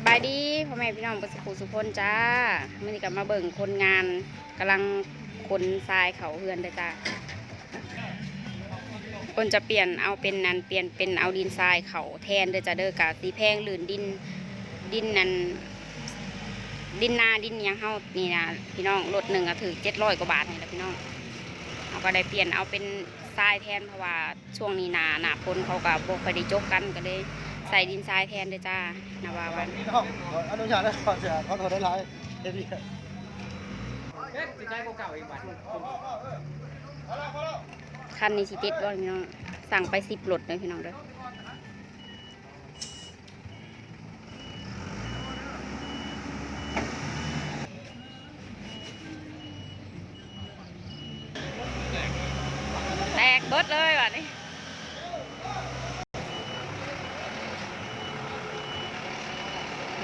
สบายดีพ่อแม่พี่น้องประสุขสุพนจ้าเมื่อนี้กลับมาเบิ่งคนงานกำลังขนทรายเขาเฮือนเลยจ้าคนจะเปลี่ยนเอาเป็นนันเปลี่ยนเป็นเอาดินทรายเขาแทนเด้อจ้าเด้อกะสีแพงหลื่นดินดินนันดินนาดินยังเฮานี่นะพี่น้องรถหนึ่งก็ถือเจ็ดร้อยกว่าบาทนี่แหละพี่น้องเอาก็ได้เปลี่ยนเอาเป็นทรายแทนเพราะว่าช่วงนี้นาหนาฝนเขาก็บ่ค่อยได้จกกันก็เลย ใส่ดินทรายแทนเลยจ้านะว่าวันพี่น้องขออนุญาตนะขอเสียขอโทษได้หลายเดี๋ยวดีเอ๊ะสิใช้พวกเก่าอีกบัดคันนี้สิติดบ่พี่น้องสั่งไปสิบรถเลยพี่น้องเด้อแตกเบิดเลยว่ะนี่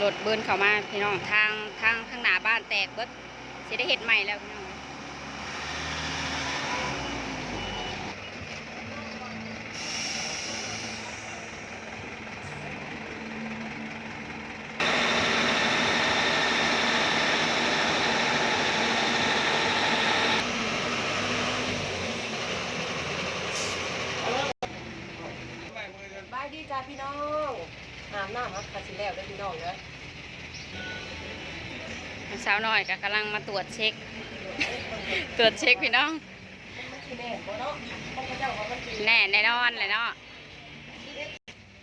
รถเบิร์นเข้ามาพี่น้องทางทางทางหน้าบ้านแตกเบิดสิได้เห็ดใหม่แล้วพี่น้องบายดีจ้าพี่น้องอาบน้ำครับคาสิแล้วเด้อพี่น้องเด้อ สาวน้อยก็กำลังมาตรวจเช็ค ตรวจเช็คพี่น้อง แน่แน่นอนเลยเนาะ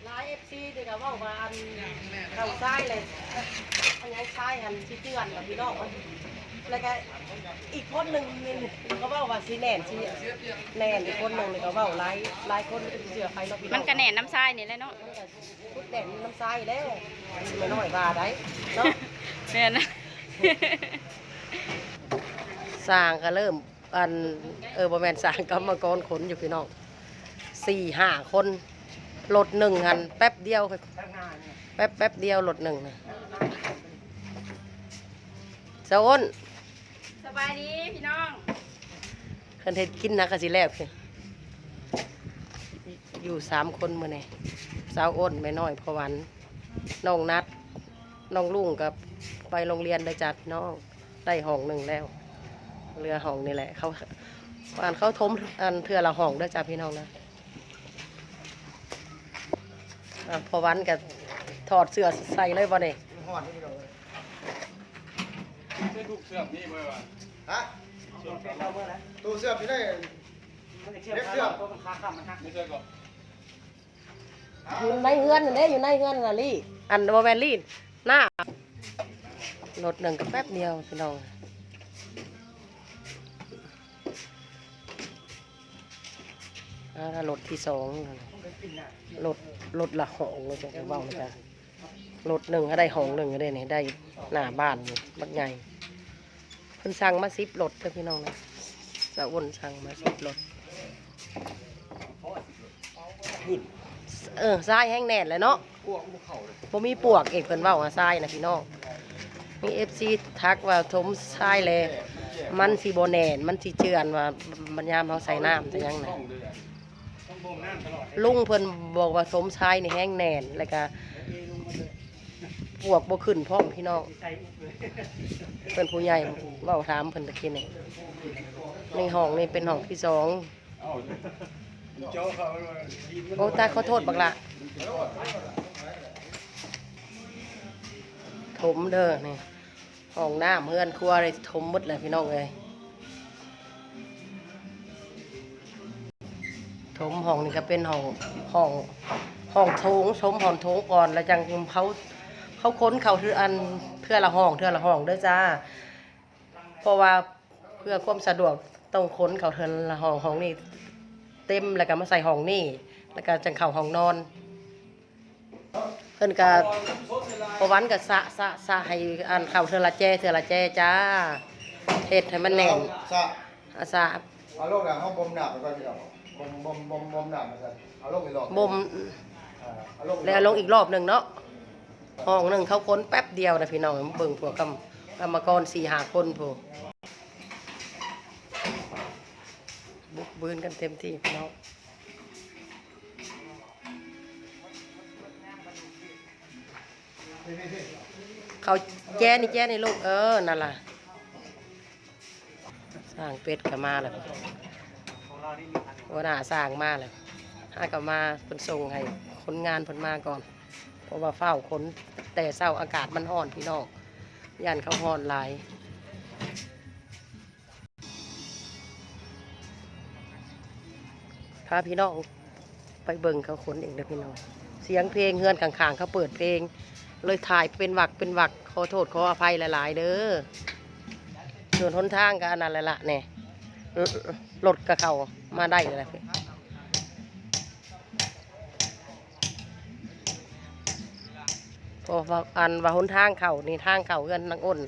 หลาย FC เดี๋ยวก็เว้าว่าเข้าซ้ายเลยอันยังซ้ายหันที่เตือนกับพี่น้อง แล้วก็อีกคนหนึงนี่ก็เว้าว่าสิแน่นสิแน่นอีกคนหนึงนี่ก็เว้าหลายหลายคนก็สิเชื่อใครเนาะพี่น้อง มันกระแหน่น้ำทรายนี่แหละเนาะมันก็พุดแดนน้ำซ้ายแล้วไม่น้อยว่าได้เนาะเนี่ยนะ สร้างก็เริ่มอันเออบ่แม่นสร้างกรรมกรขนอยู่พี่น้องสี่ห้าคนรถหนึ่งหันแป๊บเดียวแป๊บแป๊บเดียวรถหนึ่งนะสะอ้นส บายดีพี่น้องคันเฮ็ดกินนะก็สิแล้วพี่อยู่สามคนมื้อนี้สาวอ้นแม่น้อยพอวันน้องนัดน้องลุงกับไปโรงเรียนได้จัดน้องได้ห้องหนึ่งแล้ว เรือห้องนี่แหละเขาอ่านเขาทมอันเทือละห้องเด้จ้าพี่น้องนะอ่าพอวันกับถอดเสื้อใส่เลยบ่เนี่ย หอดนี่พี่น้องเลย ใช้ลูกเสื่อมนี่เมื่อวานฮะตู้เสื้อพี่ได้เล็กเสื้อไม่ใช่ก็อยู่ในเฮือนนั่นเด้อยู่ในเฮือนน่ะลี่อันบ่แม่นลี่หน้ารถหนึ่งก็แป๊บเดียวพี่น้องอ่ารถที่สองนั่นน่ะรถรถละห้องเลยจ้ะเบาเลยจ้ะรถหนึ่งก็ได้ห้องหนึ่งก็ได้นี่ได้หน้าบ้านนี่บักใหญ่ เพิ่นสั่งมาสิบรถเด้อพี่น้องนะสะอ้นสั่งมาสิบรถเออทรายแห้งแน่นเลยเนาะพวกภูเขาเลยบ่มีปวกเอกเพิ่นเว้าว่าทรายนะพี่น้องมี FC ทักว่าถมทรายแลมันสิบ่แน่นมันสิเจือนว่าบัญยามเฮาใส่น้ำแต่ยังไงต้องเดือดต้องบ่มน้ำตลอดลุงเพิ่นบอกว่าถมทรายนี่แห้งแน่นแล้วก็ ปวกบ่ขึ้นพร้อมพี่น้องเพิ่นผู้ใหญ่เว้าถามเพิ่นตะกี้นี่ในห้องนี่เป็นห้องที่สองโอ้ตายขอโทษบักละถมเด้อนี่ห้องน้ำเฮือนครัวอะไรถมมดเลยพี่น้องเอ้ยถมห้องนี่ก็เป็นห้องห้องห้องโถงถมห้องโถงก่อนแล้วจังเขา เขาค้นเขาคืออันเพื่อละห้องเพื่อละห้องเด้อจ้า เพราะว่าเพื่อความสะดวกต้องค้นเขาเทือนละห้องห้องนี่เต็มแล้วก็มาใส่ห้องนี่แล้วก็จังเข้าห้องนอนเพิ่นก็ประวันก็สะสะสะให้อันเข้าเทือละแจเทือละแจจ้าเฮ็ดให้มันแน่นสะอาสะเอาลงหนังห้องบ่มหนักไปก่อนพี่น้องบ่มบ่มบ่มบ่มหนักไปก่อนเอาลงอีกรอบบ่มอ่าเอาลงแล้วลงอีกรอบหนึงเนาะ ห้องหนึ่งเขาค้นแป๊บเดียวนะพี่น้องเบิ่งพวกกรรมกรรมกร4-5คนพวกบุกบืนกันเต็มที่พี่น้องเขาแจ้นี่แจ้นี่ลูกเออนั่นล่ะสร้างเป็ดก็มาแล้ววันหน้าสร้างมาแล้วหาก็มาเพิ่นส่งให้คนงานเพิ่นมาก่อน เพราะว่าเฝ้าคน แต่เศร้าอากาศมันร้อนพี่น้องยันเขาร้อนหลายพาพี่น้องไปเบิ่งเขาขนเองเด้อพี่น้อง เสียงเพลงเฮือนข้างๆเขาเปิดเพลง เลยถ่ายเป็นวักเป็นวักขอโทษขออภัยหลาย ๆ เด้อส่วนหนทางก็อันนั้นแหละละเนี่ยรถกับเขามาได้เลย พออันว่าหนทางเขานี่ทางเขาเงินนางอ้น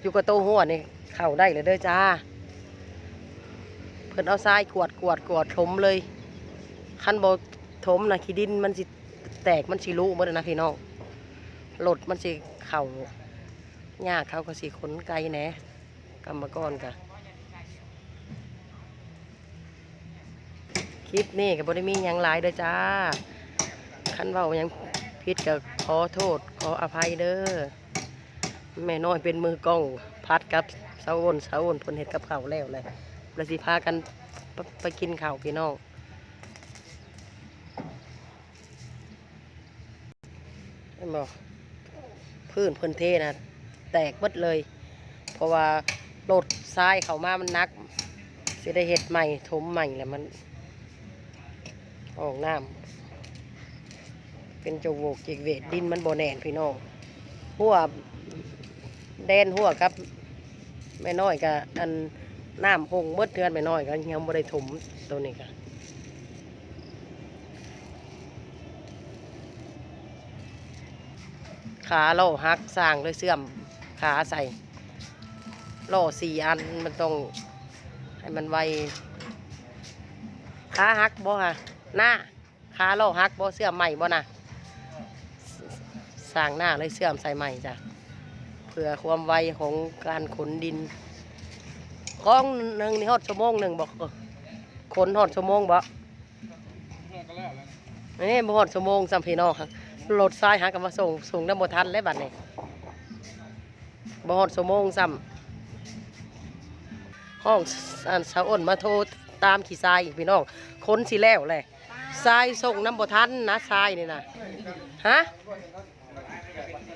อยู่กับโตหัวนี่เขาได้เลยเด้อจ้า เพิ่นเอาทรายกวดกวดกวดถมเลยคันบถมนะขี้ดินมันสิแตกมันสิรู้หมดนะพี่น้องรถมันสิเข่าหญ้าเขาก็สิขนไกลแหน่กรรมกรกะคลิปนี้ก็บ่ได้มียังหลายเด้อจ้า คันเว้ายัง ผิดก็ขอโทษขออภัยเด้อแม่น้อยเป็นมือกล้องพัดกับเสาวนเสาวนเพิ่นเฮ็ดกับเขาแล้วเลยเราสิพากันไปกินข้าวพี่น้องบอกพื้นเพื้นเทนะแตกหมดเลย เพราะว่าโหลดทรายเขามามันหนักสิได้เห็ดใหม่ถมใหม่แล้วมันออกน้ำ เป็นจวกจิกเวทดินมันโบแนนพี่น้องหัวแดนหัวกับแม่น้อยกับอันน้ำคงเมื่อเทือนไปหน่อยก็ยังบ่ได้ถมตัวนี้ก็ขาโล่หักสร้างเลยเสื่อมขาใส่โล่สี่อันมันต้องให้มันไวขาหักบ่ฮะหน้าขาโล่หักบ่เสื่อมใหม่บ่นะ สร้างหน้าเลยเสื่อมใส่ใหม่จ้ะเพื่อความไวของการขนดินกล้องหนึ่งนี่ฮอดชั่วโมงหนึ่งบอกเออคนฮอดชั่วโมงบ่นี่บ่ฮอดชั่วโมงสัมพี่น้องครับรถทรายหากันมาส่งส่งน้ำบ่ทันแล้วบัดนี้บ่ฮอดชั่วโมงซ้ำห้องอันสาวอ้นมาโทรตามขี่ทรายพี่น้องคนสิแล้วแหละทรายส่งน้ำบ่ทันนะทรายนี่นะฮะ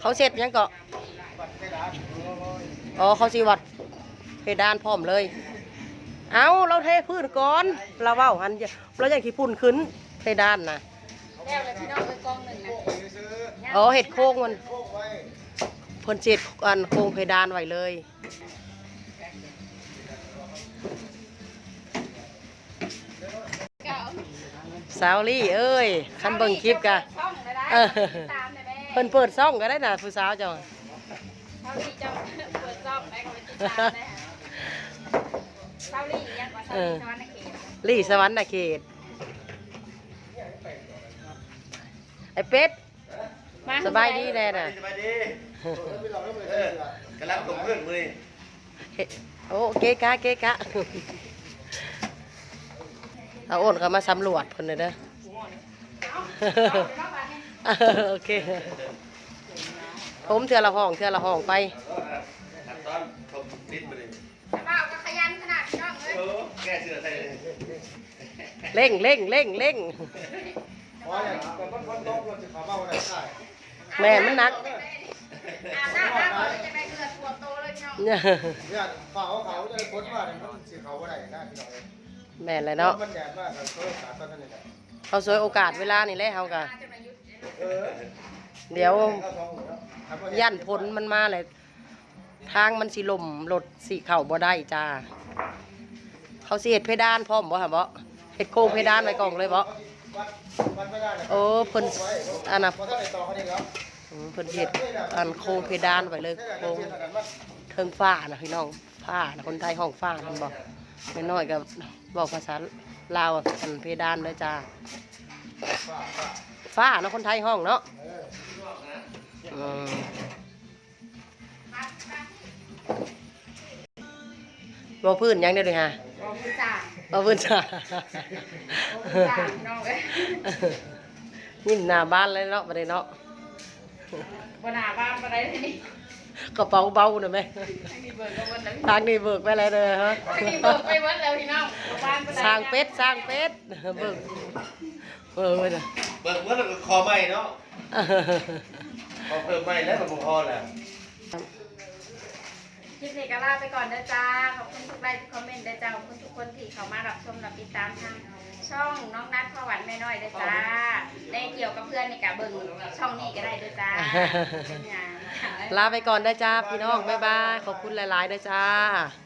เขาเสร็จยังเก็อ๋อเขาสิวัดเพดานพร้อมเลย เอาเราเทพื้นก่อนเราเว้าหันอย่าเราอยากขี้พุ่นขึ้นเพดานนะแล้วเลยพี่น้องไปกองหนึ่งนะอ๋อเห็ดโค้งมันโค้งไว้เพิ่นเจ็ดอันโค้งเพดานไว้เลยสาวลี่เอ้ยคันเบิ่งคลิปกะช่องได้ได้เออตามได้แม่ เพิ่นเปิดซ่องก็ได้น่ะผู้สาวเจ้าเท่าที่จะเปิดช่องได้ก็ไปติดตามได้ค่ะเท่าลี่ยังกว่าเท่าลี่สวรรค์เขตลี่สวรรค์นาเขตไอ้เป็ดมาสบายดีแน่น่ะสบายดีไม่เราไม่เหมือนเอกันอเลยกำลังผมเพื่อนมือเฮ็ดโอ้เก๊กะเก๊กะเอาโอนเขามาสำรวจเพิ่นเลยเด้อ โอเคผมเทือละห้องเทือละห้องไปขั้นตอนผมดิ้นมาเลยเปล่าก็ขยันขนาดพี่น้องเอ้ยโอ้แก้เสื้อใส่เลยเร่งเร่งเร่งเร่งเพราะอย่างแต่มันคนตกรถจะขับมาวันไหนได้แม่มันหนักอาบน้ำน้ำก่อนเลยจะได้เกลือตัวโตเลยพี่น้องเนี่ยเนี่ยฝ่าเขาเขาจะพ้นมาเนี่ยมันสีเขาวันไหนได้พี่น้องแม่นเลยเนาะมันแดดมากเขาสาดตอนนั้นเลยเขาสวยโอกาสเวลานี่แหละเฮาก็มาจนอายุ เดี๋ยวเอาทองหัวทำไว้ย่านผลมันมาเลยทางมันสิลมรถสิเข้าบ่ได้จ้า เขาสิเฮ็ดเพดานพร้อมบ่ฮะบ่เฮ็ดโครงเพดานไว้กล่องเลยบ่โอ้เพิ่นอันน่ะเขาดีแล้วอืมเพิ่นเฮ็ดอันโครงเพดานไว้เลยโครงเทิงฟ้านะพี่น้องฟ้านะคนไทยห้องฟ้านั่นบ่แม่น้อยก็บบอกภาษาลาวอันเพดานเด้อจ้า ฟ้าเนาะคนไทยห้องเนาะอืมบ่พื้นหยังเด้อเด้อฮะบอกผู้จ่าบ่พื้นจ้าบอกผู้จ่าพี่น้องเอ้ยนี่หน้าบ้านเลยเนาะบ่ได้เนาะบนาบ้านอะไรนี่กระเป๋าเบาหน่อยไหมทางนี้เบิกก็วันแล้วทางนี้เบิกไปแล้วเลยฮะทางนี้เบิกไปวันแล้วพี่น้องบ้านบ่ได้สร้างเป็ดสร้างเป็ดเบิก เบิกไปเลยเบิกเมื่อคอใหม่เนาะพอเพิ่มใหม่แล้วมันบ่พอแล้วคลิปนี้ก็ลาไปก่อนเด้อจ้า ขอบคุณทุกไลค์ทุกคอมเมนต์เด้อจ้า ขอบคุณทุกคนที่เข้ามารับชมรับติดตามทางช่องน้องนัทพ่อหวานแม่น้อยเด้อจ้า ได้เกี่ยวกับเพื่อนนี่กะเบิ่งช่องนี้ก็ได้เด้อจ้าเป็นหยัง ลาไปก่อนได้จ้าพี่น้อง บ๊ายบาย ขอบคุณหลายๆด้วยจ้า